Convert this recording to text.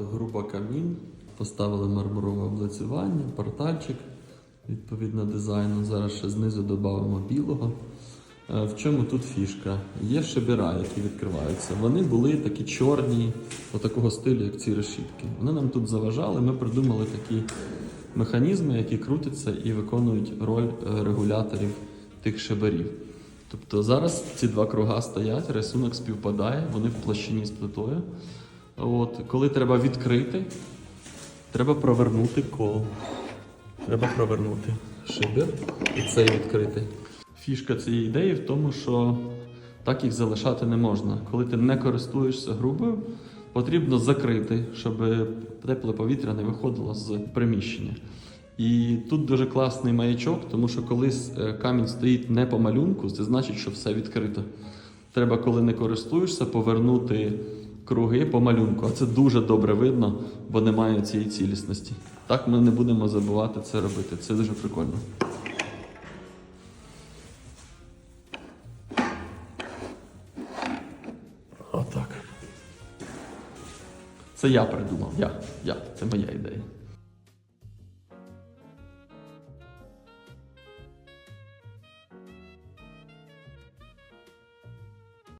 от група камін. Поставили мармурове облицювання, портальчик відповідно дизайну. Зараз ще знизу додамо білого. Е, В чому тут фішка? Є шибіра, які відкриваються. Вони були такі чорні, отакого стилю, як ці решітки. Вони нам тут заважали. Ми придумали такі механізми, які крутяться і виконують роль е, регуляторів тих шиберів. Тобто зараз ці два круга стоять, рисунок співпадає, вони в площині з плитою. От, коли треба відкрити, треба провернути кол. Треба провернути шибер і цей відкрити. Фішка цієї ідеї в тому, що так їх залишати не можна. Коли ти не користуєшся грубою, потрібно закрити, щоб тепле повітря не виходило з приміщення. І тут дуже класний маячок, тому що коли е, камінь стоїть не по малюнку, це значить, що все відкрито. Треба, коли не користуєшся, повернути круги по малюнку. А це дуже добре видно, бо немає цієї цілісності. Так ми не будемо забувати це робити. Це дуже прикольно. Отак. Це я придумав. Я. Я. Це моя ідея.